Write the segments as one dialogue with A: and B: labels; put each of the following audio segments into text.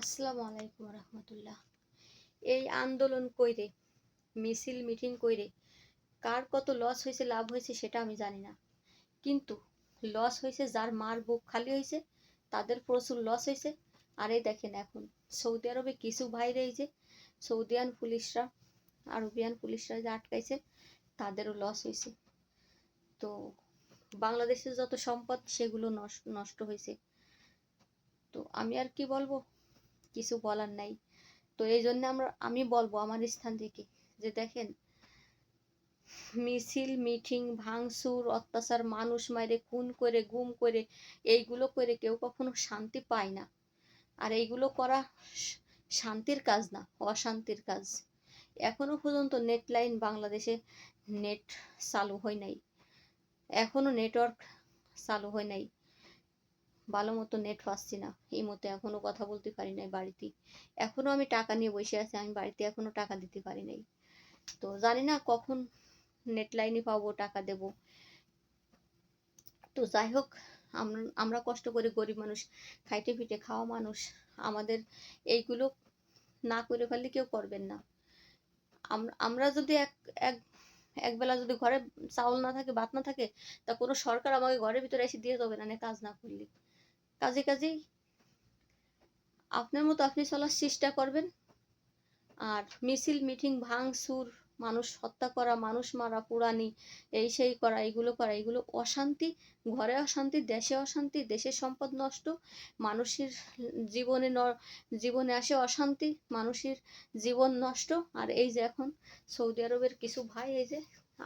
A: আসসালামু আলাইকুম রহমতুল্লাহ। এই আন্দোলন কইরে, মিছিল, মিটিং কইরে কার কত লস হয়েছে লাভ হয়েছে সেটা আমি জানি না। কিন্তু লস হয়েছে যার মার বুক খালি হয়েছে তাদের প্রচুর লস হয়েছে আর দেখেন এখন, সৌদি আরবে কিছু ভাইরে এই যে, সৌদিয়ান পুলিশরা, আরবিয়ান পুলিশরা যে আটকাইছে, তাদেরও লস হয়েছে তো বাংলাদেশের যত সম্পদ, সেগুলো নষ্ট নষ্ট হয়েছে তো আমি আর কি বলব? কিছু বলার নাই। তো এই জন্য আমরা, আমি বলব আমার স্থান থেকে যে দেখেন, মিছিল, মিটিং, ভাঙচুর, অত্যাচার, মানুষ মাইরে খুন করে, গুম করে, এইগুলো করে কেউ কখনো শান্তি পায় না। আর এইগুলো করা শান্তির কাজ না, অশান্তির কাজ। এখনও পর্যন্ত নেট লাইন বাংলাদেশে নেট চালু হয় নাই। এখনও নেটওয়ার্ক চালু হয় নাই। ভালো মতো নেট পাচ্ছি না। এই মতো এখনও কথা বলতে পারি নাই বাড়িতে। এখনও আমি টাকা নিয়ে বসে আছি, আমি বাড়িতে এখনও টাকা দিতে পারি নাই। তো জানি না কখন নেট লাইনে পাবো, টাকা দেব। তো যাই হোক আমরা কষ্ট করে গরিব মানুষ, খাইটে পিটে খাওয়া মানুষ, আমাদের এইগুলো না করে ফেললে কেউ করবেন না। আমরা যদি এক এক, একবেলা যদি ঘরে চাউল না থাকে, ভাত না থাকে, তা কোনো সরকার আমাকে ঘরের ভিতরে এসে দিয়ে দেবে না কাজ না করলে। কাজে কাজেই আপনার মতো আপনি চলার চেষ্টা করবেন। আর মিছিল, মিটিং, ভাঙচুর, মানুষ হত্যা করা, মানুষ মারা, পুরানি, এই সেই করা, এগুলো করা, এগুলো অশান্তি, ঘরে অশান্তি, দেশে অশান্তি, দেশের সম্পদ নষ্ট, মানুষের জীবনে জীবনে আসে অশান্তি, মানুষের জীবন নষ্ট। আর এই যে এখন সৌদি আরবের কিছু ভাই এই যে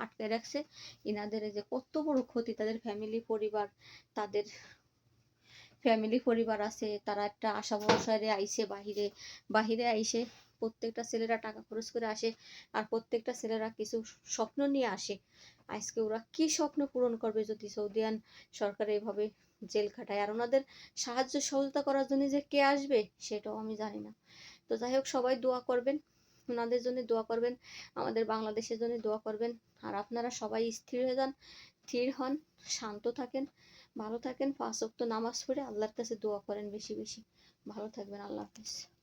A: আটকে রাখছে, ইনাদের এই যে কত বড় ক্ষতি, তাদের ফ্যামিলি পরিবার, তাদের ফ্যামিলি পরিবার আছে, তারা একটা আশা ভরসারে আইসে বাহিরে বাহিরে আইসে প্রত্যেকটা ছেলেরা টাকা খরচ করে আসে আর প্রত্যেকটা ছেলেরা কিছু স্বপ্ন নিয়ে আসে। আজকে ওরা কি স্বপ্ন পূরণ করবে যদি সৌদি সৌদিয়ান সরকার এভাবে জেল খাটায়? আর ওনাদের সাহায্য সহযোগিতা করার জন্য যে কে আসবে, সেটাও আমি জানি না। তো যাই হোক, সবাই দোয়া করবেন। ওনাদের জন্য দোয়া করবেন, আমাদের বাংলাদেশের জন্য দোয়া করবেন। আর আপনারা সবাই স্থির হয়ে যান, স্থির হন, শান্ত থাকেন, ভালো থাকেন। পাঁচ ওয়াক্ত নামাজ পড়ে আল্লাহর কাছে দোয়া করেন বেশি বেশি। ভালো থাকবেন, আল্লাহ হাফিজ।